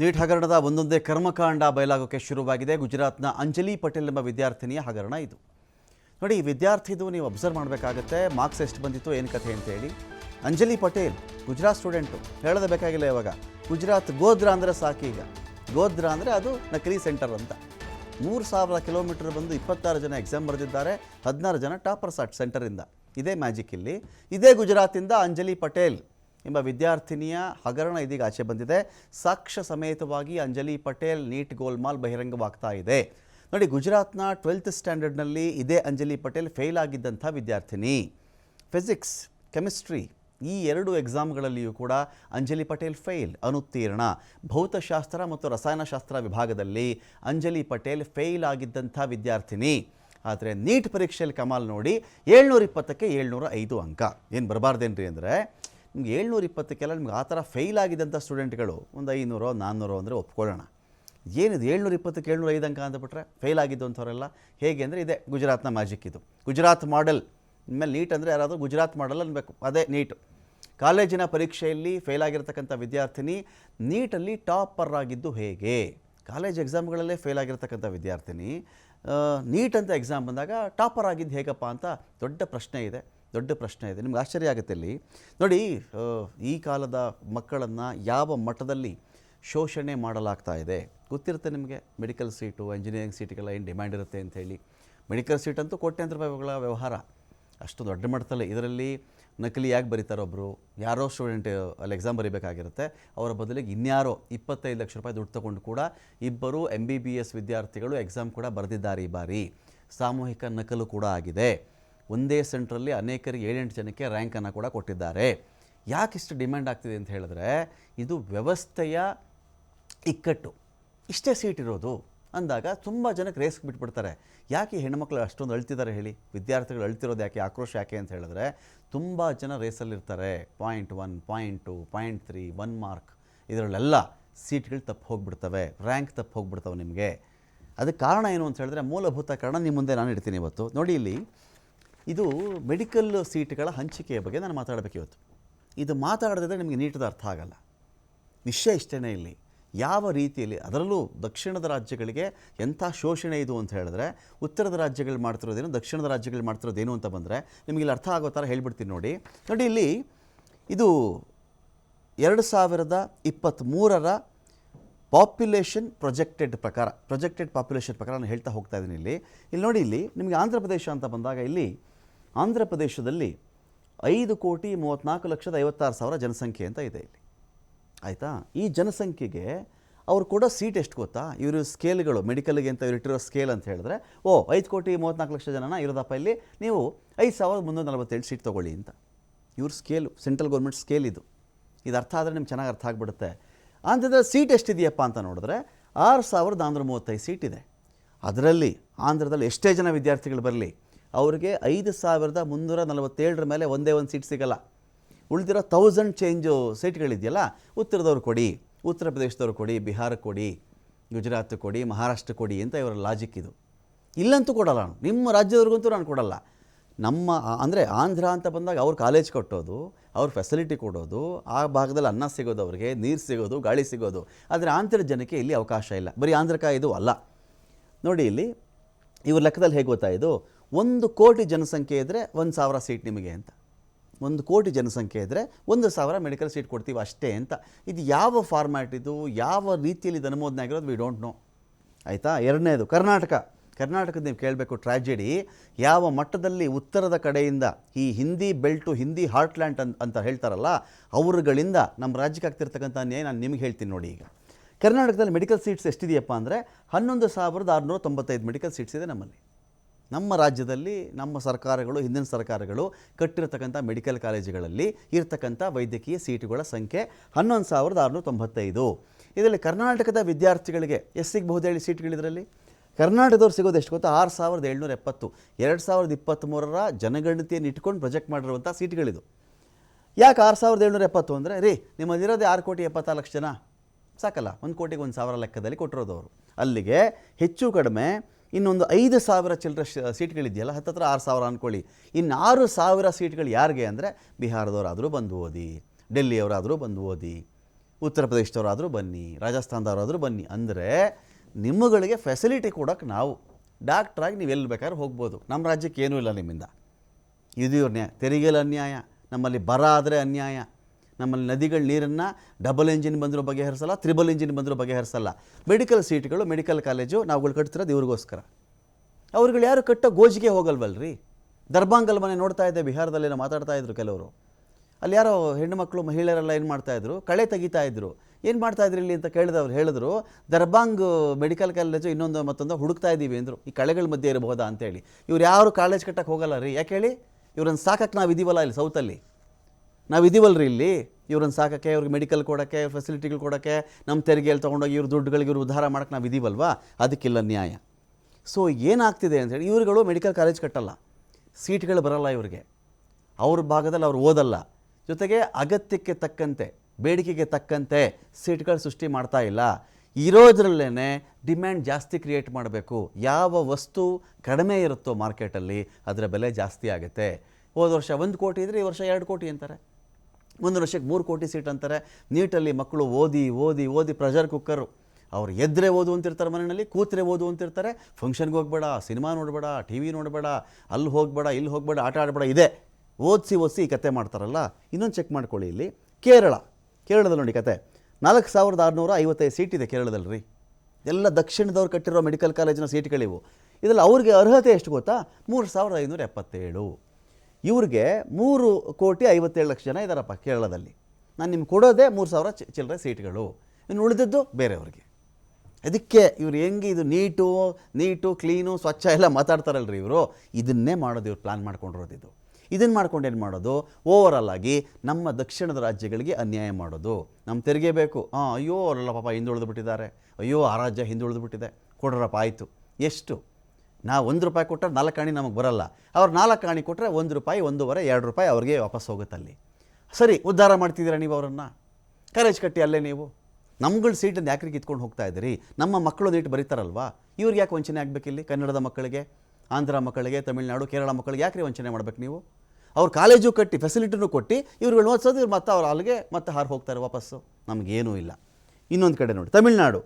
Neat ಹಗರಣದ ಒಂದೊಂದೇ ಕರ್ಮಕಾಂಡ ಬಯಲಾಗೋಕ್ಕೆ ಶುರುವಾಗಿದೆ. ಗುಜರಾತ್ನ ಅಂಜಲಿ ಪಟೇಲ್ ಎಂಬ ವಿದ್ಯಾರ್ಥಿನಿಯ ಹಗರಣ ಇದು. ನೋಡಿ, ಈ ವಿದ್ಯಾರ್ಥಿದು ನೀವು ಅಬ್ಸರ್ವ್ ಮಾಡಬೇಕಾಗತ್ತೆ. ಮಾರ್ಕ್ಸ್ ಎಷ್ಟು ಬಂದಿತ್ತು, ಏನು ಕಥೆ ಅಂತೇಳಿ ಅಂಜಲಿ ಪಟೇಲ್, ಗುಜರಾತ್ ಸ್ಟೂಡೆಂಟು ಹೇಳೋದೇ ಬೇಕಾಗಿಲ್ಲ ಇವಾಗ. ಗುಜರಾತ್ ಗೋದ್ರ ಅಂದರೆ ಸಾಕೀಗ ಗೋದ್ರ ಅಂದರೆ ಅದು ನಕಲಿ ಸೆಂಟರ್ ಅಂತ. ಮೂರು ಸಾವಿರ ಕಿಲೋಮೀಟರ್ ಬಂದು ಇಪ್ಪತ್ತಾರು ಜನ ಎಕ್ಸಾಮ್ ಬರೆದಿದ್ದಾರೆ. ಹದಿನಾರು ಜನ ಟಾಪರ್ಸ್ ಅಟ್ ಸೆಂಟರಿಂದ ಇದೇ. ಮ್ಯಾಜಿಕ್ ಇಲ್ಲಿ. ಇದೇ ಗುಜರಾತಿಂದ ಅಂಜಲಿ ಪಟೇಲ್. ಎಂಬ ವಿದ್ಯಾರ್ಥಿನಿಯ ಹಗರಣ ಇದೀಗ ಆಚೆ ಬಂದಿದೆ. ಸಾಕ್ಷ್ಯ ಸಮೇತವಾಗಿ ಅಂಜಲಿ ಪಟೇಲ್ ನೀಟ್ ಗೋಲ್ಮಾಲ್ ಬಹಿರಂಗವಾಗ್ತಾ ಇದೆ. ನೋಡಿ, ಗುಜರಾತ್ನ ಟ್ವೆಲ್ತ್ ಸ್ಟ್ಯಾಂಡರ್ಡ್ನಲ್ಲಿ ಇದೇ ಅಂಜಲಿ ಪಟೇಲ್ ಫೇಲ್ ಆಗಿದ್ದಂಥ ವಿದ್ಯಾರ್ಥಿನಿ. ಫಿಸಿಕ್ಸ್, ಕೆಮಿಸ್ಟ್ರಿ ಈ ಎರಡು ಎಕ್ಸಾಮ್ಗಳಲ್ಲಿಯೂ ಕೂಡ ಅಂಜಲಿ ಪಟೇಲ್ ಫೇಲ್, ಅನುತ್ತೀರ್ಣ. ಭೌತಶಾಸ್ತ್ರ ಮತ್ತು ರಸಾಯನಶಾಸ್ತ್ರ ವಿಭಾಗದಲ್ಲಿ ಅಂಜಲಿ ಪಟೇಲ್ ಫೇಲ್ ಆಗಿದ್ದಂಥ ವಿದ್ಯಾರ್ಥಿನಿ. ಆದರೆ ನೀಟ್ ಪರೀಕ್ಷೆಯಲ್ಲಿ ಕಮಾಲ್ ನೋಡಿ ಏಳ್ನೂರ ಇಪ್ಪತ್ತಕ್ಕೆ ಏಳ್ನೂರ ಐದು ಅಂಕ. ಏನು ಬರಬಾರ್ದೇನ್ರಿ ಅಂದರೆ ನಿಮ್ಗೆ ಏಳ್ನೂರ ಇಪ್ಪತ್ತಕ್ಕೆಲ್ಲ ನಿಮ್ಗೆ ಆ ಥರ ಫೇಲ್ ಆಗಿದ್ದಂಥ ಸ್ಟೂಡೆಂಟ್ಗಳು ಒಂದು ಐನೂರೋ ನಾನ್ನೂರೋ ಅಂದರೆ ಒಪ್ಕೊಳ್ಳೋಣ. ಏನಿದು ಏಳ್ನೂರ ಇಪ್ಪತ್ತಕ್ಕೆ ಏಳ್ನೂರ ಐದು ಅಂಕ ಅಂದ್ಬಿಟ್ರೆ ಫೇಲ್ ಆಗಿದ್ದು ಅಂಥವರೆಲ್ಲ ಹೇಗೆ ಅಂದರೆ ಇದೆ, ಗುಜರಾತ್ನ ಮ್ಯಾಜಿಕ್ ಇದು. ಗುಜರಾತ್ ಮಾಡೆಲ್ ಇನ್ಮೇಲೆ ನೀಟ್ ಅಂದರೆ ಯಾರಾದರೂ ಗುಜರಾತ್ ಮಾಡೆಲ್ ಅನ್ಬೇಕು ಅದೇ ನೀಟ್ ಕಾಲೇಜಿನ ಪರೀಕ್ಷೆಯಲ್ಲಿ ಫೇಲ್ ಆಗಿರ್ತಕ್ಕಂಥ ವಿದ್ಯಾರ್ಥಿನಿ ನೀಟಲ್ಲಿ ಟಾಪರ್ ಆಗಿದ್ದು ಹೇಗೆ? ಕಾಲೇಜ್ ಎಕ್ಸಾಮ್ಗಳಲ್ಲೇ ಫೇಲ್ ಆಗಿರ್ತಕ್ಕಂಥ ವಿದ್ಯಾರ್ಥಿನಿ ನೀಟ್ ಅಂತ ಎಕ್ಸಾಮ್ ಬಂದಾಗ ಟಾಪರ್ ಆಗಿದ್ದು ಹೇಗಪ್ಪ ಅಂತ ದೊಡ್ಡ ಪ್ರಶ್ನೆ ಇದೆ. ದೊಡ್ಡ ಪ್ರಶ್ನೆ ಇದೆ. ನಿಮ್ಗೆ ಆಶ್ಚರ್ಯ ಆಗುತ್ತೆ ಇಲ್ಲಿ. ನೋಡಿ ಈ ಕಾಲದ ಮಕ್ಕಳನ್ನು ಯಾವ ಮಟ್ಟದಲ್ಲಿ ಶೋಷಣೆ ಮಾಡಲಾಗ್ತಾ ಇದೆ? ಗೊತ್ತಿರುತ್ತೆ ನಿಮಗೆ? ಮೆಡಿಕಲ್ ಸೀಟು ಇಂಜಿನಿಯರಿಂಗ್ ಸೀಟ್ಗೆಲ್ಲ ಏನು ಡಿಮ್ಯಾಂಡ್ ಇರುತ್ತೆ ಅಂತ ಹೇಳಿ. ಮೆಡಿಕಲ್ ಸೀಟ್ ಅಂತೂ ಕೋಟ್ಯಾಂತರ ರೂಪಾಯಿಗಳ ವ್ಯವಹಾರ. ಅಷ್ಟು ದೊಡ್ಡ ಮಟ್ಟದಲ್ಲಿ ಇದರಲ್ಲಿ ನಕಲಿಯಾಗಿ ಬರೀತಾರೋ ಒಬ್ಬರು ಯಾರೋ ಸ್ಟೂಡೆಂಟ್ ಅಲ್ಲಿ ಎಕ್ಸಾಮ್ ಬರೀಬೇಕಾಗಿರುತ್ತೆ. ಅವರ ಬದಲಿಗೆ ಇನ್ಯಾರೋ ಇಪ್ಪತ್ತೈದು ಲಕ್ಷ ರೂಪಾಯಿ ದುಡ್ಡು ತಗೊಂಡು ಕೂಡ ಇಬ್ಬರು ಎಂ ಬಿ ಬಿ ಎಸ್ ವಿದ್ಯಾರ್ಥಿಗಳು ಎಕ್ಸಾಮ್ ಕೂಡ ಬರೆದಿದ್ದಾರೆ ಈ ಬಾರಿ. ಸಾಮೂಹಿಕ ನಕಲು ಕೂಡ ಆಗಿದೆ. ಒಂದೇ ಸೆಂಟ್ರಲ್ಲಿ ಅನೇಕರಿಗೆ ಏಳೆಂಟು ಜನಕ್ಕೆ ರ್ಯಾಂಕನ್ನು ಕೂಡ ಕೊಟ್ಟಿದ್ದಾರೆ. ಯಾಕೆ ಇಷ್ಟು ಡಿಮ್ಯಾಂಡ್ ಆಗ್ತಿದೆ ಅಂತ ಹೇಳಿದ್ರೆ, ಇದು ವ್ಯವಸ್ಥೆಯ ಇಕ್ಕಟ್ಟು. ಇಷ್ಟೇ ಸೀಟ್ ಇರೋದು. ಅಂದಾಗ ತುಂಬ ಜನಕ್ಕೆ ರೇಸ್ಗೆ ಬಿಟ್ಬಿಡ್ತಾರೆ. ಯಾಕೆ ಹೆಣ್ಮಕ್ಳು ಅಷ್ಟೊಂದು ಅಳ್ತಿದ್ದಾರೆ ಹೇಳಿ? ವಿದ್ಯಾರ್ಥಿಗಳು ಅಳ್ತಿರೋದು ಯಾಕೆ? ಆಕ್ರೋಶ ಯಾಕೆ ಅಂತ ಹೇಳಿದ್ರೆ, ತುಂಬ ಜನ ರೇಸಲ್ಲಿರ್ತಾರೆ point one, point two, point three, one mark. ಇದರಲ್ಲೆಲ್ಲ ಸೀಟ್ಗಳು ತಪ್ಪು ಹೋಗ್ಬಿಡ್ತವೆ. ರ್ಯಾಂಕ್ ತಪ್ಪು ಹೋಗ್ಬಿಡ್ತವೆ ನಿಮಗೆ. ಅದಕ್ಕೆ ಕಾರಣ ಏನು ಅಂತ ಹೇಳಿದ್ರೆ, ಮೂಲಭೂತ ಕಾರಣ ನಿಮ್ಮ ಮುಂದೆ ನಾನು ಇಡ್ತೀನಿ ಇವತ್ತು. ನೋಡಿ ಇಲ್ಲಿ ಇದು ಮೆಡಿಕಲ್ ಸೀಟ್ಗಳ ಹಂಚಿಕೆಯ ಬಗ್ಗೆ ನಾನು ಮಾತಾಡಬೇಕು ಇವತ್ತು. ಇದು ಮಾತಾಡದಿದ್ದರೆ ನಿಮಗೆ ನೀಟದ ಅರ್ಥ ಆಗಲ್ಲ. ವಿಷಯ ಇಷ್ಟೇ ಇಲ್ಲಿ. ಯಾವ ರೀತಿಯಲ್ಲಿ ಅದರಲ್ಲೂ ದಕ್ಷಿಣದ ರಾಜ್ಯಗಳಿಗೆ ಎಂಥ ಶೋಷಣೆ ಇದು ಅಂತ ಹೇಳಿದ್ರೆ, ಉತ್ತರದ ರಾಜ್ಯಗಳು ಮಾಡ್ತಿರೋದೇನು, ದಕ್ಷಿಣದ ರಾಜ್ಯಗಳು ಮಾಡ್ತಿರೋದೇನು ಅಂತ ಬಂದರೆ ನಿಮಗೆ ಇಲ್ಲಿ ಅರ್ಥ ಆಗೋ ಥರ ಹೇಳ್ಬಿಡ್ತೀನಿ ನೋಡಿ. ನೋಡಿ ಇಲ್ಲಿ ಇದು ಎರಡು ಸಾವಿರದ ಇಪ್ಪತ್ತ್ಮೂರರ ಪಾಪ್ಯುಲೇಷನ್ ಪ್ರೊಜೆಕ್ಟೆಡ್ ಪ್ರಕಾರ ಪ್ರೊಜೆಕ್ಟೆಡ್ ಪಾಪ್ಯುಲೇಷನ್ ಪ್ರಕಾರ ನಾನು ಹೇಳ್ತಾ ಹೋಗ್ತಾ ಇದ್ದೀನಿ ಇಲ್ಲಿ. ಇಲ್ಲಿ ನೋಡಿ ಇಲ್ಲಿ ನಿಮಗೆ ಆಂಧ್ರ ಪ್ರದೇಶ ಅಂತ ಬಂದಾಗ ಇಲ್ಲಿ ಆಂಧ್ರ ಪ್ರದೇಶದಲ್ಲಿ ಐದು ಕೋಟಿ ಮೂವತ್ತ್ನಾಲ್ಕು ಲಕ್ಷದ ಐವತ್ತಾರು ಸಾವಿರ ಜನಸಂಖ್ಯೆ ಅಂತ ಇದೆ ಇಲ್ಲಿ. ಆಯಿತಾ? ಈ ಜನಸಂಖ್ಯೆಗೆ ಅವ್ರು ಕೂಡ ಸೀಟ್ ಎಷ್ಟು ಗೊತ್ತಾ? ಇವರು ಸ್ಕೇಲ್ಗಳು, ಮೆಡಿಕಲ್ಗೆ ಅಂತ ಇವರಿಟ್ಟಿರೋ ಸ್ಕೇಲ್ ಅಂತ ಹೇಳಿದ್ರೆ, ಓ, ಐದು ಕೋಟಿ ಮೂವತ್ತ್ನಾಲ್ಕು ಲಕ್ಷ ಜನನ ಇರೋದಪ್ಪ ಇಲ್ಲಿ, ನೀವು ಐದು ಸಾವಿರದ ಮುನ್ನೂರ ನಲವತ್ತೇಳು ಸೀಟ್ ತೊಗೊಳ್ಳಿ ಅಂತ. ಇವ್ರ ಸ್ಕೇಲು, ಸೆಂಟ್ರಲ್ ಗೌರ್ಮೆಂಟ್ ಸ್ಕೇಲ್ ಇದು. ಇದು ಅರ್ಥ ಆದರೆ ನಿಮ್ಗೆ ಚೆನ್ನಾಗಿ ಅರ್ಥ ಆಗಿಬಿಡುತ್ತೆ. ಆಂಧ್ರದಲ್ಲಿ ಸೀಟ್ ಎಷ್ಟಿದೆಯಪ್ಪ ಅಂತ ನೋಡಿದ್ರೆ, ಆರು ಸಾವಿರದ ನಾನ್ನೂರ ಮೂವತ್ತೈದು ಸೀಟ್ ಇದೆ. ಅದರಲ್ಲಿ ಆಂಧ್ರದಲ್ಲಿ ಎಷ್ಟೇ ಜನ ವಿದ್ಯಾರ್ಥಿಗಳು ಬರಲಿ ಅವ್ರಿಗೆ ಐದು ಸಾವಿರದ ಮುನ್ನೂರ ನಲವತ್ತೇಳರ ಮೇಲೆ ಒಂದೇ ಒಂದು ಸೀಟ್ ಸಿಗಲ್ಲ. ಉಳಿದಿರೋ ತೌಸಂಡ್ ಚೇಂಜು ಸೀಟ್ಗಳಿದೆಯಲ್ಲ, ಉತ್ತರದವ್ರು ಕೊಡಿ, ಉತ್ತರ ಪ್ರದೇಶದವ್ರು ಕೊಡಿ, ಬಿಹಾರ ಕೊಡಿ, ಗುಜರಾತ್ ಕೊಡಿ, ಮಹಾರಾಷ್ಟ್ರ ಕೊಡಿ ಅಂತ ಇವರ ಲಾಜಿಕ್ ಇದು. ಇಲ್ಲಂತೂ ಕೊಡಲ್ಲ ನಾನು ನಿಮ್ಮ ರಾಜ್ಯದವ್ರಿಗಂತೂ ನಾನು ಕೊಡಲ್ಲ. ನಮ್ಮ ಅಂದರೆ ಆಂಧ್ರ ಅಂತ ಬಂದಾಗ ಅವ್ರು ಕಾಲೇಜ್ ಕಟ್ಟೋದು, ಅವ್ರ ಫೆಸಿಲಿಟಿ ಕೊಡೋದು, ಆ ಭಾಗದಲ್ಲಿ ಅನ್ನ ಸಿಗೋದು ಅವ್ರಿಗೆ, ನೀರು ಸಿಗೋದು, ಗಾಳಿ ಸಿಗೋದು. ಆದರೆ ಆಂಧ್ರ ಜನಕ್ಕೆ ಇಲ್ಲಿ ಅವಕಾಶ ಇಲ್ಲ. ಬರೀ ಆಂಧ್ರಕ ಇದು ಅಲ್ಲ. ನೋಡಿ ಇಲ್ಲಿ ಇವ್ರ ಲೆಕ್ಕದಲ್ಲಿ ಹೇಗೆ ಗೊತ್ತಾಯಿದು? ಒಂದು ಕೋಟಿ ಜನಸಂಖ್ಯೆ ಇದ್ದರೆ ಒಂದು ಸಾವಿರ ಸೀಟ್ ನಿಮಗೆ ಅಂತ. ಒಂದು ಕೋಟಿ ಜನಸಂಖ್ಯೆ ಇದ್ದರೆ ಒಂದು ಸಾವಿರ ಮೆಡಿಕಲ್ ಸೀಟ್ ಕೊಡ್ತೀವಿ ಅಷ್ಟೇ ಅಂತ. ಇದು ಯಾವ ಫಾರ್ಮ್ಯಾಟ್ ಇದು? ಯಾವ ರೀತಿಯಲ್ಲಿ ಇದು ಅನುಮೋದನೆ ಆಗಿರೋದು? ವಿ ಡೋಂಟ್ ನೋ ಆಯಿತಾ? ಎರಡನೇದು, ಕರ್ನಾಟಕ. ಕರ್ನಾಟಕದ ನೀವು ಕೇಳಬೇಕು ಟ್ರ್ಯಾಜಿಡಿ ಯಾವ ಮಟ್ಟದಲ್ಲಿ ಉತ್ತರದ ಕಡೆಯಿಂದ ಈ ಹಿಂದಿ ಬೆಲ್ಟು ಹಿಂದಿ ಹಾರ್ಟ್ಲ್ಯಾಂಡ್ ಅಂತ ಅಂತ ಹೇಳ್ತಾರಲ್ಲ, ಅವರುಗಳಿಂದ ನಮ್ಮ ರಾಜ್ಯಕ್ಕೆ ಆಗ್ತಿರ್ತಕ್ಕಂಥ ಅನ್ಯಾಯ ನಾನು ನಿಮಗೆ ಹೇಳ್ತೀನಿ ನೋಡಿ ಈಗ. ಕರ್ನಾಟಕದಲ್ಲಿ ಮೆಡಿಕಲ್ ಸೀಟ್ಸ್ ಎಷ್ಟಿದೆಯಪ್ಪ ಅಂದರೆ ಹನ್ನೊಂದು ಸಾವಿರದ ಆರುನೂರ ತೊಂಬತ್ತೈದು ಮೆಡಿಕಲ್ ಸೀಟ್ಸ್ ಇದೆ ನಮ್ಮಲ್ಲಿ. ನಮ್ಮ ರಾಜ್ಯದಲ್ಲಿ ನಮ್ಮ ಸರ್ಕಾರಗಳು, ಹಿಂದಿನ ಸರ್ಕಾರಗಳು ಕಟ್ಟಿರತಕ್ಕಂಥ ಮೆಡಿಕಲ್ ಕಾಲೇಜುಗಳಲ್ಲಿ ಇರತಕ್ಕಂಥ ವೈದ್ಯಕೀಯ ಸೀಟುಗಳ ಸಂಖ್ಯೆ ಹನ್ನೊಂದು ಸಾವಿರದ ಆರುನೂರ ತೊಂಬತ್ತೈದು. ಇದರಲ್ಲಿ ಕರ್ನಾಟಕದ ವಿದ್ಯಾರ್ಥಿಗಳಿಗೆ ಎಷ್ಟು ಸಿಗಬಹುದು ಹೇಳಿ ಸೀಟ್ಗಳಿದ್ರಲ್ಲಿ ಕರ್ನಾಟಕದವ್ರು ಸಿಗೋದು ಎಷ್ಟು ಗೊತ್ತಾ? ಆರು ಸಾವಿರದ ಏಳ್ನೂರ ಎಪ್ಪತ್ತು. ಎರಡು ಸಾವಿರದ ಇಪ್ಪತ್ತ್ಮೂರರ ಜನಗಣತಿಯನ್ನು ಇಟ್ಕೊಂಡು ಪ್ರೊಜೆಕ್ಟ್ ಮಾಡಿರುವಂಥ ಸೀಟ್ಗಳಿದು. ಯಾಕೆ ಆರು ಸಾವಿರದ ಏಳ್ನೂರ ಎಪ್ಪತ್ತು ಅಂದರೆ, ರೀ ನಿಮ್ಮದಿರೋದೇ ಆರು ಕೋಟಿ ಎಪ್ಪತ್ತಾರು ಲಕ್ಷ ಜನ. ಸಾಕಲ್ಲ, ಒಂದು ಕೋಟಿಗೆ ಒಂದು ಸಾವಿರ ಲೆಕ್ಕದಲ್ಲಿ ಕೊಟ್ಟಿರೋದು ಅವರು. ಅಲ್ಲಿಗೆ ಹೆಚ್ಚು ಕಡಿಮೆ ಇನ್ನೊಂದು ಐದು ಸಾವಿರ ಚಿಲ್ಲರೆ ಸೀಟ್ಗಳಿದೆಯಲ್ಲ, ಹತ್ತತ್ರ ಆರು ಸಾವಿರ ಅಂದ್ಕೊಳ್ಳಿ ಇನ್ನು ಆರು ಸಾವಿರ ಸೀಟ್ಗಳು ಯಾರಿಗೆ ಅಂದರೆ ಬಿಹಾರದವರಾದರೂ ಬಂದು ಓದಿ, ಡೆಲ್ಲಿಯವರಾದರೂ ಬಂದು ಓದಿ, ಉತ್ತರ ಪ್ರದೇಶದವರಾದರೂ ಬನ್ನಿ, ರಾಜಸ್ಥಾನದವರಾದರೂ ಬನ್ನಿ ಅಂದರೆ ನಿಮ್ಮಗಳಿಗೆ ಫೆಸಿಲಿಟಿ ಕೊಡೋಕೆ ನಾವು ಡಾಕ್ಟ್ರಾಗಿ ನೀವು ಎಲ್ಲಿ ಬೇಕಾದ್ರೂ ಹೋಗ್ಬೋದು. ನಮ್ಮ ರಾಜ್ಯಕ್ಕೆ ಏನೂ ಇಲ್ಲ ನಿಮ್ಮಿಂದ. ಇದು ಇವ್ರ ನ್ಯಾಯ ತೆರಿಗೆಯಲ್ಲಿ ಅನ್ಯಾಯ, ನಮ್ಮಲ್ಲಿ ಬರ ಆದರೆ ಅನ್ಯಾಯ ನಮ್ಮಲ್ಲಿ ನದಿಗಳ ನೀರನ್ನು ಡಬಲ್ ಇಂಜಿನ್ ಬಂದರೂ ಬಗೆಹರಿಸಲ್ಲ ತ್ರಿಬಲ್ ಇಂಜಿನ್ ಬಂದರೂ ಬಗೆಹರಿಸಲ್ಲ. ಮೆಡಿಕಲ್ ಸೀಟ್ಗಳು ಮೆಡಿಕಲ್ ಕಾಲೇಜು ನಾವುಗಳು ಕಟ್ತಿರೋದು ಇವ್ರಿಗೋಸ್ಕರ. ಅವ್ರುಗಳು ಯಾರು ಕಟ್ಟೋ ಗೋಜಿಗೆ ಹೋಗಲ್ವಲ್ರಿ? ದರ್ಬಾಂಗಲ್ ಮನೆ ನೋಡ್ತಾ ಇದ್ದೆ ಬಿಹಾರದಲ್ಲಿ ಮಾತಾಡ್ತಾ ಇದ್ರು ಕೆಲವರು. ಅಲ್ಲಿ ಯಾರೋ ಹೆಣ್ಣುಮಕ್ಕಳು ಮಹಿಳೆಯರೆಲ್ಲ ಏನು ಮಾಡ್ತಾಯಿದ್ರು ಕಳೆ ತೆಗಿತಾ ಇದ್ರು. ಏನು ಮಾಡ್ತಾ ಇದ್ರಿ ಇಲ್ಲಿ ಅಂತ ಕೇಳಿದವ್ರು ಹೇಳಿದ್ರು ದರ್ಬಾಂಗ್ ಮೆಡಿಕಲ್ ಕಾಲೇಜು ಇನ್ನೊಂದು ಮತ್ತೊಂದು ಹುಡುಕ್ತಾ ಇದ್ದೀವಿ ಅಂದರು. ಈ ಕಳೆಗಳ ಮಧ್ಯೆ ಇರಬಹುದಾ ಅಂತೇಳಿ. ಇವ್ರು ಯಾರು ಕಾಲೇಜ್ ಕಟ್ಟಕ್ಕೆ ಹೋಗಲ್ಲ ರೀ? ಯಾಕೆ ಹೇಳಿ? ಇವ್ರನ್ನ ಸಾಕಕ್ಕೆ ನಾವು ಇದೀವಲ್ಲ ಇಲ್ಲಿ ಸೌತಲ್ಲಿ ನಾವು ಇದೀವಲ್ರಿ ಇಲ್ಲಿ. ಇವ್ರನ್ನ ಸಾಕಕ್ಕೆ, ಇವ್ರಿಗೆ ಮೆಡಿಕಲ್ ಕೊಡೋಕ್ಕೆ ಫೆಸಿಲಿಟಿಗಳು ಕೊಡೋಕ್ಕೆ ನಮ್ಮ ತೆರಿಗೆಯಲ್ಲಿ ತೊಗೊಂಡೋಗಿ ಇವ್ರ ದುಡ್ಡುಗಳಿಗೆ ಇವ್ರು ಉದ್ಧಾರ ಮಾಡೋಕ್ಕೆ ನಾವು ಇದೀವಲ್ವಾ? ಅದಕ್ಕಿಲ್ಲ ನ್ಯಾಯ. ಸೊ ಏನಾಗ್ತಿದೆ ಅಂತೇಳಿ ಇವರುಗಳು ಮೆಡಿಕಲ್ ಕಾಲೇಜ್ ಕಟ್ಟಲ್ಲ. ಸೀಟ್ಗಳು ಬರಲ್ಲ ಇವ್ರಿಗೆ. ಅವ್ರ ಭಾಗದಲ್ಲಿ ಅವ್ರು ಓದಲ್ಲ. ಜೊತೆಗೆ ಅಗತ್ಯಕ್ಕೆ ತಕ್ಕಂತೆ, ಬೇಡಿಕೆಗೆ ತಕ್ಕಂತೆ ಸೀಟ್ಗಳು ಸೃಷ್ಟಿ ಮಾಡ್ತಾ ಇಲ್ಲ. ಇರೋದ್ರಲ್ಲೇ ಡಿಮ್ಯಾಂಡ್ ಜಾಸ್ತಿ ಕ್ರಿಯೇಟ್ ಮಾಡಬೇಕು. ಯಾವ ವಸ್ತು ಕಡಿಮೆ ಇರುತ್ತೋ ಮಾರ್ಕೆಟಲ್ಲಿ, ಅದರ ಬೆಲೆ ಜಾಸ್ತಿ ಆಗುತ್ತೆ. ಹೋದ ವರ್ಷ ಒಂದು ಕೋಟಿ ಇದ್ದರೆ ಈ ವರ್ಷ ಎರಡು ಕೋಟಿ ಅಂತಾರೆ. ಒಂದು ವರ್ಷಕ್ಕೆ ಮೂರು ಕೋಟಿ ಸೀಟ್ ಅಂತಾರೆ. ನೀಟಲ್ಲಿ ಮಕ್ಕಳು ಓದಿ ಓದಿ ಓದಿ ಪ್ರೆಷರ್ ಕುಕ್ಕರು ಅವ್ರು ಎದ್ರೆ ಓದು ಅಂತಿರ್ತಾರೆ ಮನೆಯಲ್ಲಿ, ಕೂತ್ರೆ ಓದು ಅಂತಿರ್ತಾರೆ. ಫಂಕ್ಷನ್ಗೆ ಹೋಗ್ಬೇಡ ಸಿನಿಮಾ ನೋಡಬೇಡ ಟಿ ವಿ ನೋಡಬೇಡ, ಅಲ್ಲಿ ಹೋಗಬೇಡ, ಇಲ್ಲಿ ಹೋಗಬೇಡ, ಆಟ ಆಡಬೇಡ, ಇದೆ. ಓದಿಸಿ ಓದಿಸಿ ಈ ಕತೆ ಮಾಡ್ತಾರಲ್ಲ, ಇನ್ನೊಂದು ಚೆಕ್ ಮಾಡ್ಕೊಳ್ಳಿ ಇಲ್ಲಿ. ಕೇರಳ, ಕೇರಳದಲ್ಲಿ ನೋಡಿ ಕತೆ. ನಾಲ್ಕು ಸಾವಿರದ ಆರುನೂರ ಐವತ್ತೈದು ಸೀಟ್ ಇದೆ ಕೇರಳದಲ್ಲಿ ರೀ ಎಲ್ಲ ದಕ್ಷಿಣದವ್ರು ಕಟ್ಟಿರೋ ಮೆಡಿಕಲ್ ಕಾಲೇಜಿನ ಸೀಟ್ಗಳಿವು ಇದರಲ್ಲಿ ಅವ್ರಿಗೆ ಅರ್ಹತೆ ಎಷ್ಟು ಗೊತ್ತಾ? ಮೂರು ಸಾವಿರದ ಐನೂರ ಎಪ್ಪತ್ತೇಳು. ಇವ್ರಿಗೆ ಮೂರು ಕೋಟಿ ಐವತ್ತೇಳು ಲಕ್ಷ ಜನ ಇದ್ದಾರಪ್ಪ ಕೇರಳದಲ್ಲಿ. ನಾನು ನಿಮ್ಗೆ ಕೊಡೋದೇ ಮೂರು ಸಾವಿರ ಚಿಲ್ಲರೆ ಸೀಟ್ಗಳು. ಇನ್ನು ಉಳಿದಿದ್ದು ಬೇರೆಯವ್ರಿಗೆ. ಅದಕ್ಕೆ ಇವ್ರು ಹೆಂಗೆ ಇದು ನೀಟು ನೀಟು, ಕ್ಲೀನು, ಸ್ವಚ್ಛ ಎಲ್ಲ ಮಾತಾಡ್ತಾರಲ್ರಿ ಇವರು. ಇದನ್ನೇ ಮಾಡೋದು ಇವ್ರು ಪ್ಲ್ಯಾನ್ ಮಾಡ್ಕೊಂಡಿರೋದು ಇದು. ಇದನ್ನು ಮಾಡ್ಕೊಂಡು ಏನು ಮಾಡೋದು? ಓವರಾಲ್ ಆಗಿ ನಮ್ಮ ದಕ್ಷಿಣದ ರಾಜ್ಯಗಳಿಗೆ ಅನ್ಯಾಯ ಮಾಡೋದು. ನಮ್ಮ ತೆರಿಗೆ ಬೇಕು. ಹಾಂ ಅಯ್ಯೋ, ಅವರೆಲ್ಲ ಪಾಪ ಹಿಂದುಳಿದು ಬಿಟ್ಟಿದ್ದಾರೆ. ಅಯ್ಯೋ, ಆ ರಾಜ್ಯ ಹಿಂದುಳಿದು ಬಿಟ್ಟಿದೆ. ಕೊಡ್ರಪ್ಪ, ಆಯಿತು. ಎಷ್ಟು? ನಾವು ಒಂದು ರೂಪಾಯಿ ಕೊಟ್ಟರೆ ನಾಲ್ಕು ಆಣಿ ನಮಗೆ ಬರಲ್ಲ. ಅವ್ರು ನಾಲ್ಕು ಆಣಿ ಕೊಟ್ಟರೆ ಒಂದು ರೂಪಾಯಿ, ಒಂದೂವರೆ, ಎರಡು ರೂಪಾಯಿ ಅವ್ರಿಗೆ ವಾಪಸ್ ಹೋಗುತ್ತೆ ಅಲ್ಲಿ ಸರಿ, ಉದ್ಧಾರ ಮಾಡ್ತಿದ್ದೀರಾ ನೀವು ಅವರನ್ನು? ಕಾಲೇಜ್ ಕಟ್ಟಿ ಅಲ್ಲೇ ನೀವು. ನಮ್ಗಳ ಸೀಟನ್ನು ಯಾಕೆ ಕಿತ್ಕೊಂಡು ಹೋಗ್ತಾ ಇದ್ದೀರಿ? ನಮ್ಮ ಮಕ್ಕಳು ನೀಟ್ ಬರೀತಾರಲ್ವಾ? ಇವ್ರಿಗೆ ಯಾಕೆ ವಂಚನೆ ಆಗಬೇಕಿಲ್ಲಿ ಕನ್ನಡದ ಮಕ್ಕಳಿಗೆ, ಆಂಧ್ರ ಮಕ್ಕಳಿಗೆ, ತಮಿಳುನಾಡು, ಕೇರಳ ಮಕ್ಕಳಿಗೆ ಯಾಕ್ರಿ ವಂಚನೆ ಮಾಡ್ಬೇಕು ನೀವು? ಅವ್ರು ಕಾಲೇಜು ಕಟ್ಟಿ ಫೆಸಿಲಿಟಿನೂ ಕೊಟ್ಟು ಇವ್ರುಗಳು ಓದಿಸೋದು, ಇವ್ರು ಮತ್ತೆ ಅವ್ರು ಅಲ್ಲಿಗೆ ಮತ್ತೆ ಹಾರು ಹೋಗ್ತಾರೆ ವಾಪಸ್ಸು. ನಮಗೇನೂ ಇಲ್ಲ. ಇನ್ನೊಂದು ಕಡೆ ನೋಡಿ, ತಮಿಳ್ನಾಡು.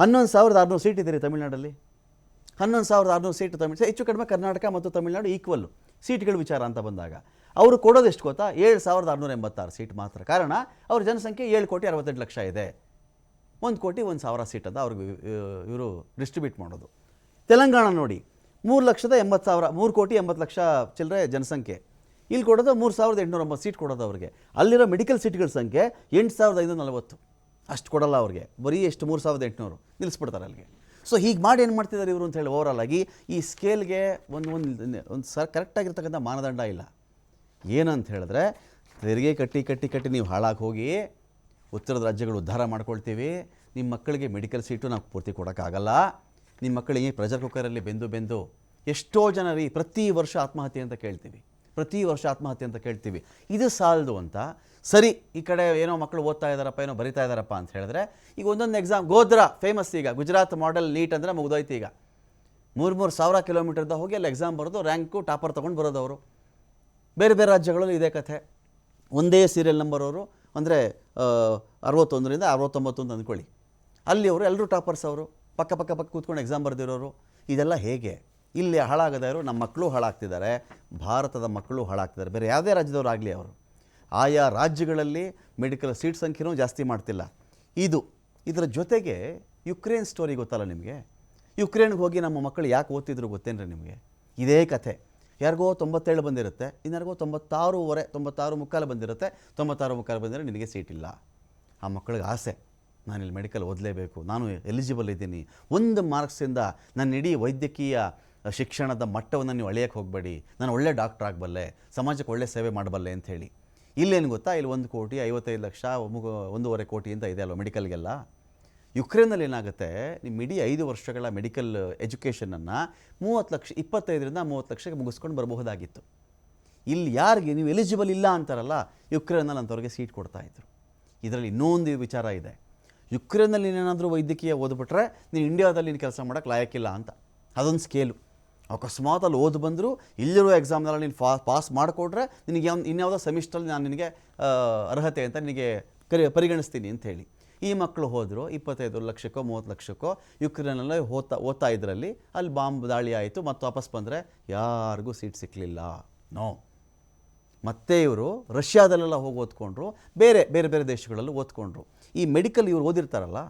ಹನ್ನೊಂದು ಸಾವಿರದ ಆರುನೂರು ಸೀಟ್ ಇದೆ ತಮಿಳ್ನಾಡಲ್ಲಿ. ಹನ್ನೊಂದು ಸಾವಿರದ ಆರುನೂರು ಸೀಟ್ ತಮಿಳು ಹೆಚ್ಚು ಕಡಿಮೆ ಕರ್ನಾಟಕ ಮತ್ತು ತಮಿಳುನಾಡು ಈಕ್ವಲ್ಲು ಸೀಟ್ಗಳ ವಿಚಾರ ಅಂತ ಬಂದಾಗ, ಅವರು ಕೊಡೋದು ಎಷ್ಟು ಗೊತ್ತಾ? ಏಳು ಸಾವಿರದ ಆರುನೂರ ಎಂಬತ್ತಾರು ಸೀಟ್ ಮಾತ್ರ. ಕಾರಣ, ಅವ್ರ ಜನಸಂಖ್ಯೆ ಏಳು ಕೋಟಿ ಅರವತ್ತೆಂಟು ಲಕ್ಷ ಇದೆ. ಒಂದು ಕೋಟಿ ಒಂದು ಸಾವಿರ ಸೀಟ್ ಅಂತ ಅವ್ರಿಗೆ ಇವರು ಡಿಸ್ಟ್ರಿಬ್ಯೂಟ್ ಮಾಡೋದು. ತೆಲಂಗಾಣ ನೋಡಿ, ಮೂರು ಲಕ್ಷದ ಎಂಬತ್ತು ಸಾವಿರ, ಮೂರು ಕೋಟಿ ಎಂಬತ್ತು ಲಕ್ಷ ಚಿಲ್ಲರೆ ಜನಸಂಖ್ಯೆ. ಇಲ್ಲಿ ಕೊಡೋದು ಮೂರು ಸಾವಿರದ ಎಂಟುನೂರ ಒಂಬತ್ತು ಸೀಟ್ ಕೊಡೋದು ಅವ್ರಿಗೆ. ಅಲ್ಲಿರೋ ಮೆಡಿಕಲ್ ಸೀಟ್ಗಳ ಸಂಖ್ಯೆ ಎಂಟು ಸಾವಿರದ ಐನೂರ ನಲವತ್ತು. ಅಷ್ಟು ಕೊಡಲ್ಲ ಅವ್ರಿಗೆ. ಬರೀ ಎಷ್ಟು? ಮೂರು ಸಾವಿರದ ಎಂಟುನೂರು. ನಿಲ್ಲಿಸ್ಬಿಡ್ತಾರೆ ಅಲ್ಲಿಗೆ. ಸೊ ಹೀಗೆ ಮಾಡಿ ಏನು ಮಾಡ್ತಿದ್ದಾರೆ ಇವರು ಅಂತ ಹೇಳಿ ಓವರಾಲ್ ಆಗಿ ಈ ಸ್ಕೇಲ್ಗೆ ಒಂದು ಒಂದು ಒಂದು ಸರ್ ಕರೆಕ್ಟಾಗಿರ್ತಕ್ಕಂಥ ಮಾನದಂಡ ಇಲ್ಲ. ಏನಂತ ಹೇಳಿದ್ರೆ, ತೆರಿಗೆ ಕಟ್ಟಿ ಕಟ್ಟಿ ಕಟ್ಟಿ ನೀವು ಹಾಳಾಗಿ ಹೋಗಿ ಉತ್ತರದ ರಾಜ್ಯಗಳು ಉದ್ಧಾರ ಮಾಡ್ಕೊಳ್ತೀವಿ. ನಿಮ್ಮ ಮಕ್ಕಳಿಗೆ ಮೆಡಿಕಲ್ ಸೀಟು ನಾವು ಪೂರ್ತಿ ಕೊಡೋಕ್ಕಾಗಲ್ಲ. ನಿಮ್ಮ ಮಕ್ಕಳಿಗೆ ಪ್ರೆಷರ್ ಕುಕ್ಕರಲ್ಲಿ ಬೆಂದು ಬೆಂದು ಎಷ್ಟೋ ಜನ ರೀ ಪ್ರತಿ ವರ್ಷ ಆತ್ಮಹತ್ಯೆ ಅಂತ ಕೇಳ್ತೀವಿ. ಪ್ರತಿ ವರ್ಷ ಆತ್ಮಹತ್ಯೆ ಅಂತ ಕೇಳ್ತೀವಿ. ಇದು ಸಾಲದು ಅಂತ ಸರಿ, ಈ ಕಡೆ ಏನೋ ಮಕ್ಕಳು ಓದ್ತಾ ಇದ್ದಾರಪ್ಪ ಏನೋ ಬರಿತಾ ಇದ್ದಾರಪ್ಪ ಅಂತ ಹೇಳಿದ್ರೆ, ಈಗ ಒಂದೊಂದು ಎಕ್ಸಾಮ್ ಗೋದ್ರಾ ಫೇಮಸ್ ಈಗ, ಗುಜರಾತ್ ಮಾಡೆಲ್ ನೀಟ್ ಅಂದರೆ ಮುಗ್ದೋಯ್ತು ಈಗ. ಮೂರು ಮೂರು ಸಾವಿರ ಕಿಲೋಮೀಟರ್ದ ಹೋಗಿ ಅಲ್ಲಿ ಎಕ್ಸಾಮ್ ಬರೋದು ರ್ಯಾಂಕು ಟಾಪರ್ ತೊಗೊಂಡು ಬರೋದು ಅವರು. ಬೇರೆ ಬೇರೆ ರಾಜ್ಯಗಳಲ್ಲೂ ಇದೇ ಕಥೆ. ಒಂದೇ ಸೀರಿಯಲ್ ನಂಬರ್ ಅವರು, ಅಂದರೆ ಅರವತ್ತೊಂದರಿಂದ ಅರವತ್ತೊಂಬತ್ತು ಅಂತ ಅಂದ್ಕೊಳ್ಳಿ. ಅಲ್ಲಿ ಅವರು ಎಲ್ಲರೂ ಟಾಪರ್ಸ್ ಅವರು. ಪಕ್ಕ ಪಕ್ಕ ಪಕ್ಕ ಕೂತ್ಕೊಂಡು ಎಕ್ಸಾಮ್ ಬರೆದಿರೋರು. ಇದೆಲ್ಲ ಹೇಗೆ? ಇಲ್ಲಿ ಹಾಳಾಗದವರು ನಮ್ಮ ಮಕ್ಕಳು ಹಾಳಾಗ್ತಿದ್ದಾರೆ. ಭಾರತದ ಮಕ್ಕಳು ಹಾಳಾಗ್ತಿದ್ದಾರೆ. ಬೇರೆ ಯಾವುದೇ ರಾಜ್ಯದವರು ಆಗಲಿ ಅವರು. ಆಯಾ ರಾಜ್ಯಗಳಲ್ಲಿ ಮೆಡಿಕಲ್ ಸೀಟ್ ಸಂಖ್ಯೆನೂ ಜಾಸ್ತಿ ಮಾಡ್ತಿಲ್ಲ. ಇದು, ಇದರ ಜೊತೆಗೆ ಯುಕ್ರೇನ್ ಸ್ಟೋರಿ ಗೊತ್ತಲ್ಲ ನಿಮಗೆ? ಯುಕ್ರೇನ್ಗೆ ಹೋಗಿ ನಮ್ಮ ಮಕ್ಕಳು ಯಾಕೆ ಓದ್ತಿದ್ರು ಗೊತ್ತೇನ್ರಿ ನಿಮಗೆ? ಇದೇ ಕಥೆ. ಯಾರಿಗೋ ತೊಂಬತ್ತೇಳು ಬಂದಿರುತ್ತೆ ಇನ್ಯಾರಿಗೋ ತೊಂಬತ್ತಾರೂವರೆ, ತೊಂಬತ್ತಾರು ಮುಕ್ಕಾಲು ಬಂದಿರುತ್ತೆ, ತೊಂಬತ್ತಾರು ಮುಕ್ಕಾಲು ಬಂದರೆ ನಿನಗೆ ಸೀಟ್ ಇಲ್ಲ. ಆ ಮಕ್ಕಳಿಗೆ ಆಸೆ ನಾನು ಇಲ್ಲಿ ಮೆಡಿಕಲ್ ಓದಲೇಬೇಕು, ನಾನು ಎಲಿಜಿಬಲ್ ಇದ್ದೀನಿ. ಒಂದು ಮಾರ್ಕ್ಸಿಂದ ನನ್ನ ಇಡೀ ವೈದ್ಯಕೀಯ ಶಿಕ್ಷಣದ ಮಟ್ಟವನ್ನು ನೀವು ಅಳೆಯೋಕ್ಕೆ ಹೋಗಬೇಡಿ. ನಾನು ಒಳ್ಳೆ ಡಾಕ್ಟ್ರ್ ಆಗಬಲ್ಲೆ, ಸಮಾಜಕ್ಕೆ ಒಳ್ಳೆ ಸೇವೆ ಮಾಡಬಲ್ಲೆ ಅಂತ ಹೇಳಿ. ಇಲ್ಲೇನು ಗೊತ್ತಾ? ಇಲ್ಲಿ ಒಂದು ಕೋಟಿ, ಐವತ್ತೈದು ಲಕ್ಷ ಒಂದೂವರೆ ಕೋಟಿ ಅಂತ ಇದೆ ಅಲ್ವ ಮೆಡಿಕಲ್ಗೆಲ್ಲ? ಯುಕ್ರೇನಲ್ಲಿ ಏನಾಗುತ್ತೆ? ನಿಮ್ಮ ಇಡೀ ಐದು ವರ್ಷಗಳ ಮೆಡಿಕಲ್ ಎಜುಕೇಷನನ್ನು ಮೂವತ್ತು ಲಕ್ಷ, ಇಪ್ಪತ್ತೈದರಿಂದ ಮೂವತ್ತು ಲಕ್ಷಕ್ಕೆ ಮುಗಿಸ್ಕೊಂಡು ಬರಬಹುದಾಗಿತ್ತು. ಇಲ್ಲಿ ಯಾರಿಗೆ? ನೀವು ಎಲಿಜಿಬಲ್ ಇಲ್ಲ ಅಂತಾರಲ್ಲ ಯುಕ್ರೇನಲ್ಲಿ ಅಂಥವ್ರಿಗೆ ಸೀಟ್ ಕೊಡ್ತಾ ಕೊಡ್ತಾಯಿದ್ರು ಇದರಲ್ಲಿ ಇನ್ನೊಂದು ವಿಚಾರ ಇದೆ. ಯುಕ್ರೇನಲ್ಲಿ ಏನಾದರೂ ವೈದ್ಯಕೀಯ ಓದ್ಬಿಟ್ರೆ ನೀನು ಇಂಡಿಯಾದಲ್ಲಿ ನೀನು ಕೆಲಸ ಮಾಡೋಕ್ಕೆ ಲಾಯಕ್ಕಿಲ್ಲ ಅಂತ. ಅದೊಂದು ಸ್ಕೇಲು ಅಕಸ್ಮಾತ್ ಅಲ್ಲಿ ಓದಿ ಬಂದರೂ, ಇಲ್ಲಿರೋ ಎಕ್ಸಾಮ್ನಲ್ಲಿ ನೀನು ಫಾ ಪಾಸ್ ಮಾಡಿಕೊಟ್ರೆ ನಿನಗೆ ಯಾವ ಇನ್ಯಾವುದೋ ಸೆಮಿಸ್ಟ್ರಲ್ಲಿ ನಾನು ನಿನಗೆ ಅರ್ಹತೆ ಅಂತ ನಿನಗೆ ಕರಿ ಪರಿಗಣಿಸ್ತೀನಿ ಅಂತ ಹೇಳಿ. ಈ ಮಕ್ಕಳು ಹೋದರು, ಇಪ್ಪತ್ತೈದು ಲಕ್ಷಕ್ಕೋ, ಮೂವತ್ತು ಲಕ್ಷಕ್ಕೋ, ಯುಕ್ರೇನಲ್ಲೇ ಓದ್ತಾ ಓದ್ತಾ ಇದರಲ್ಲಿ, ಅಲ್ಲಿ ಬಾಂಬ್ ದಾಳಿ ಆಯಿತು ಮತ್ತು ವಾಪಸ್ ಬಂದರೆ ಯಾರಿಗೂ ಸೀಟ್ ಸಿಕ್ಕಲಿಲ್ಲ ನೋ. ಮತ್ತೆ ಇವರು ರಷ್ಯಾದಲ್ಲೆಲ್ಲ ಹೋಗಿ ಓದ್ಕೊಂಡ್ರು, ಬೇರೆ ಬೇರೆ ಬೇರೆ ದೇಶಗಳಲ್ಲೂ ಓದ್ಕೊಂಡ್ರು. ಈ ಮೆಡಿಕಲ್ ಇವರು ಓದಿರ್ತಾರಲ್ಲ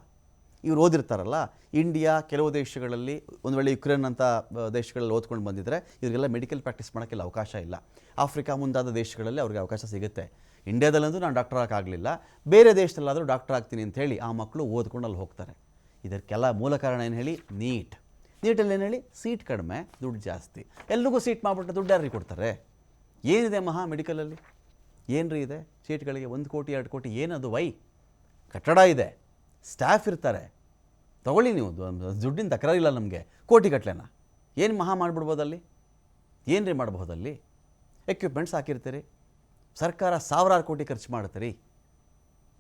ಇವ್ರು ಓದಿರ್ತಾರಲ್ಲ ಇಂಡಿಯಾ ಕೆಲವು ದೇಶಗಳಲ್ಲಿ, ಒಂದು ವೇಳೆ ಯುಕ್ರೇನ್ ಅಂತ ದೇಶಗಳಲ್ಲಿ ಓದ್ಕೊಂಡು ಬಂದಿದ್ದರೆ ಇವರಿಗೆಲ್ಲ ಮೆಡಿಕಲ್ ಪ್ರಾಕ್ಟೀಸ್ ಮಾಡೋಕ್ಕೆಲ್ಲ ಅವಕಾಶ ಇಲ್ಲ. ಆಫ್ರಿಕಾ ಮುಂದಾದ ದೇಶಗಳಲ್ಲಿ ಅವ್ರಿಗೆ ಅವಕಾಶ ಸಿಗುತ್ತೆ. ಇಂಡಿಯಾದಲ್ಲಂತೂ ನಾನು ಡಾಕ್ಟರ್ ಆಗಲಿಲ್ಲ ಬೇರೆ ದೇಶದಲ್ಲಾದರೂ ಡಾಕ್ಟರ್ ಆಗ್ತೀನಿ ಅಂತ ಹೇಳಿ ಆ ಮಕ್ಕಳು ಓದ್ಕೊಂಡು ಅಲ್ಲಿ ಹೋಗ್ತಾರೆ. ಇದಕ್ಕೆಲ್ಲ ಮೂಲ ಕಾರಣ ಏನು ಹೇಳಿ? ನೀಟ್ ನೀಟಲ್ಲಿ ಏನು ಹೇಳಿ? ಸೀಟ್ ಕಡಿಮೆ, ದುಡ್ಡು ಜಾಸ್ತಿ. ಎಲ್ರಿಗೂ ಸೀಟ್ ಮಾಡಿಬಿಟ್ಟು ದುಡ್ಡು ಯಾರಿಗೆ ಕೊಡ್ತಾರೆ? ಏನಿದೆ ಮಹಾ ಮೆಡಿಕಲಲ್ಲಿ ಏನ್ರಿ ಇದೆ? ಸೀಟ್ಗಳಿಗೆ ಒಂದು ಕೋಟಿ, ಎರಡು ಕೋಟಿ, ಏನದು? ವೈ? ಕಟ್ಟಡ ಇದೆ. ಸ್ಟಾಫ್ ಇರ್ತಾರೆ. ತಗೊಳ್ಳಿ ನೀವು. ದುಡ್ಡಿನ ತಕರಾರಿಲ್ಲ ನಮಗೆ. ಕೋಟಿ ಗಟ್ಲೆನ? ಏನು ಮಹಾ ಮಾಡಿಬಿಡ್ಬೋದಲ್ಲಿ? ಏನು ರೀ ಮಾಡ್ಬೋದಲ್ಲಿ? ಎಕ್ವಿಪ್ಮೆಂಟ್ಸ್ ಹಾಕಿರ್ತೀರಿ. ಸರ್ಕಾರ ಸಾವಿರಾರು ಕೋಟಿ ಖರ್ಚು ಮಾಡ್ತೀರಿ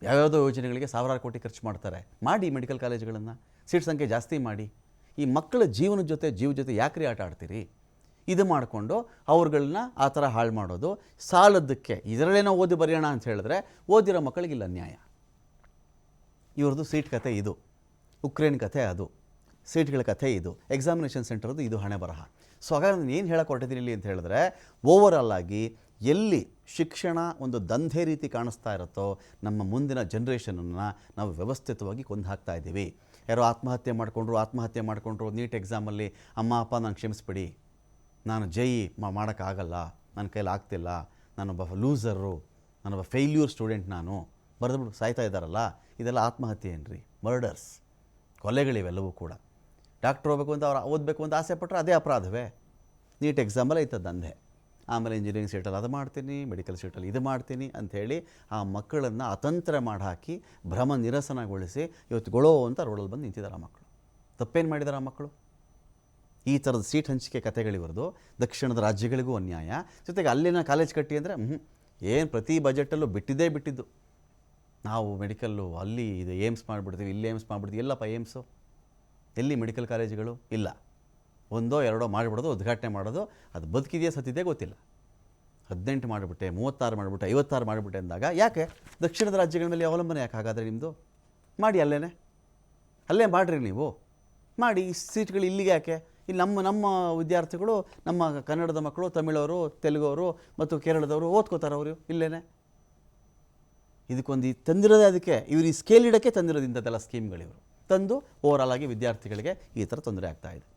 ಯಾವ್ಯಾವುದೋ ಯೋಜನೆಗಳಿಗೆ ಸಾವಿರಾರು ಕೋಟಿ ಖರ್ಚು ಮಾಡ್ತಾರೆ. ಮಾಡಿ ಮೆಡಿಕಲ್ ಕಾಲೇಜುಗಳನ್ನು ಸೀಟ್ ಸಂಖ್ಯೆ ಜಾಸ್ತಿ ಮಾಡಿ. ಈ ಮಕ್ಕಳ ಜೀವನದ ಜೊತೆ, ಜೀವ ಜೊತೆ ಯಾಕ್ರಿ ಆಟ ಆಡ್ತೀರಿ? ಇದು ಮಾಡಿಕೊಂಡು ಅವ್ರುಗಳನ್ನ ಆ ಥರ ಹಾಳು ಮಾಡೋದು. ಸಾಲದ್ದಕ್ಕೆ ಇದರಲ್ಲೇನೋ ಓದಿ ಬರೆಯೋಣ ಅಂತ ಹೇಳಿದ್ರೆ ಓದಿರೋ ಮಕ್ಕಳಿಗಿಲ್ಲ ನ್ಯಾಯ. ಇವ್ರದ್ದು ಸೀಟ್ ಕತೆ ಇದು. ಉಕ್ರೇನ್ ಕತೆ ಅದು. ಸೀಟ್ಗಳ ಕಥೆ ಇದು. ಎಕ್ಸಾಮಿನೇಷನ್ ಸೆಂಟರ್ದು ಇದು ಹಣೆ ಬರಹ. ಸೊ ಹಾಗಾಗಿ ನಾನು ಏನು ಹೇಳಕ್ಕೆ ಹೊರಟಿದ್ದೀನಿ ಇಲ್ಲಿ ಅಂತ ಹೇಳಿದ್ರೆ ಓವರಾಲ್ ಆಗಿ ಎಲ್ಲಿ ಶಿಕ್ಷಣ ಒಂದು ದಂಧೆ ರೀತಿ ಕಾಣಿಸ್ತಾ ಇರುತ್ತೋ, ನಮ್ಮ ಮುಂದಿನ ಜನ್ರೇಷನನ್ನು ನಾವು ವ್ಯವಸ್ಥಿತವಾಗಿ ಕೊಂದು ಹಾಕ್ತಾ ಇದ್ದೀವಿ. ಯಾರೋ ಆತ್ಮಹತ್ಯೆ ಮಾಡಿಕೊಂಡ್ರು ಆತ್ಮಹತ್ಯೆ ಮಾಡಿಕೊಂಡ್ರು, ನೀಟ್ ಎಕ್ಸಾಮಲ್ಲಿ ಅಮ್ಮ, ಅಪ್ಪ ನಾನು ಕ್ಷಮಿಸ್ಬಿಡಿ. ನಾನು ಜೈ ಮಾಡೋಕ್ಕಾಗಲ್ಲ. ನನ್ನ ಕೈಲಿ ಆಗ್ತಿಲ್ಲ. ನಾನೊಬ್ಬ ಲೂಸರು ನಾನೊಬ್ಬ ಫೇಲ್ಯೂರ್ ಸ್ಟೂಡೆಂಟ್ ನಾನು. ಬರೆದ್ಬಿಟ್ಟು ಸಾಯ್ತಾ ಇದ್ದಾರಲ್ಲ, ಇದೆಲ್ಲ ಆತ್ಮಹತ್ಯೆ ಏನ್ರಿ? ಮರ್ಡರ್ಸ್ ಕೊಲೆಗಳಿವೆಲ್ಲವೂ ಕೂಡ. ಡಾಕ್ಟ್ರ್ ಹೋಗ್ಬೇಕು ಅಂತ ಅವ್ರು ಓದಬೇಕು ಅಂತ ಆಸೆ ಪಟ್ಟರೆ ಅದೇ ಅಪರಾಧವೇ. ನೀಟ್ ಎಕ್ಸಾಮಲ್ಲ ಐತದ ದಂಧೆ ಆಮೇಲೆ ಇಂಜಿನಿಯರಿಂಗ್ ಸೀಟಲ್ಲಿ ಅದು ಮಾಡ್ತೀನಿ ಮೆಡಿಕಲ್ ಸೀಟಲ್ಲಿ ಇದು ಮಾಡ್ತೀನಿ ಅಂಥೇಳಿ ಆ ಮಕ್ಕಳನ್ನು ಅತಂತ್ರ ಮಾಡಿ ಹಾಕಿ ಭ್ರಮ ನಿರಸನಗೊಳಿಸಿ ಇವತ್ತು ಗೊಳೋ ಅಂತ ರೋಡಲ್ಲಿ ಬಂದು ನಿಂತಿದ್ದಾರೆ ಆ ಮಕ್ಕಳು. ತಪ್ಪೇನು ಮಾಡಿದ್ದಾರೆ ಆ ಮಕ್ಕಳು? ಈ ಥರದ ಸೀಟ್ ಹಂಚಿಕೆ ಕಥೆಗಳಿವರದು ದಕ್ಷಿಣದ ರಾಜ್ಯಗಳಿಗೂ ಅನ್ಯಾಯ. ಜೊತೆಗೆ ಅಲ್ಲಿನ ಕಾಲೇಜ್ ಕಟ್ಟಿ ಅಂದರೆ ಏನು ಪ್ರತಿ ಬಜೆಟಲ್ಲೂ ಬಿಟ್ಟಿದ್ದೇ ಬಿಟ್ಟಿದ್ದು. ನಾವು ಮೆಡಿಕಲ್ಲು ಅಲ್ಲಿ ಇದು ಏಮ್ಸ್ ಮಾಡಿಬಿಡ್ತೀವಿ, ಇಲ್ಲಿ ಏಮ್ಸ್ ಮಾಡಿಬಿಡ್ತೀವಿ, ಎಲ್ಲಪ್ಪ ಏಮ್ಸು? ಎಲ್ಲಿ ಮೆಡಿಕಲ್ ಕಾಲೇಜುಗಳು? ಇಲ್ಲ. ಒಂದೋ ಎರಡೋ ಮಾಡಿಬಿಡೋದು, ಉದ್ಘಾಟನೆ ಮಾಡೋದು, ಅದು ಬದುಕಿದೆಯಾ ಸತ್ತಿದೆ ಗೊತ್ತಿಲ್ಲ. ಹದಿನೆಂಟು ಮಾಡಿಬಿಟ್ಟೆ, ಮೂವತ್ತಾರು ಮಾಡಿಬಿಟ್ಟೆ, ಐವತ್ತಾರು ಮಾಡಿಬಿಟ್ಟೆ ಅಂದಾಗ ಯಾಕೆ? ದಕ್ಷಿಣದ ರಾಜ್ಯಗಳ ಮೇಲೆ ಅವಲಂಬನೆ ಯಾಕೆ ಹಾಗಾದರೆ ನಿಮ್ಮದು ಮಾಡಿ ಅಲ್ಲೇ ಅಲ್ಲೇ ಮಾಡಿರಿ ನೀವು. ಮಾಡಿ ಈ ಸೀಟ್ಗಳು ಇಲ್ಲಿಗೆ ಯಾಕೆ? ಇಲ್ಲಿ ನಮ್ಮ ನಮ್ಮ ವಿದ್ಯಾರ್ಥಿಗಳು, ನಮ್ಮ ಕನ್ನಡದ ಮಕ್ಕಳು ತಮಿಳವರು ತೆಲುಗವರು ಮತ್ತು ಕೇರಳದವರು ಓದ್ಕೋತಾರೆ ಅವರು ಇಲ್ಲೇನೆ. ಇದಕ್ಕೊಂದು ಈ ತಂದಿರೋದೇ ಅದಕ್ಕೆ. ಇವರು ಈ ಸ್ಕೇಲ್ ಇಡೋಕ್ಕೆ ತಂದಿರೋದು ಇಂಥದ್ದೆಲ್ಲ ಸ್ಕೀಮ್ಗಳಿವರು ತಂದು ಓವರಾಲ್ ಆಗಿ ವಿದ್ಯಾರ್ಥಿಗಳಿಗೆ ಈ ಥರ ತೊಂದರೆ ಆಗ್ತಾಯಿದೆ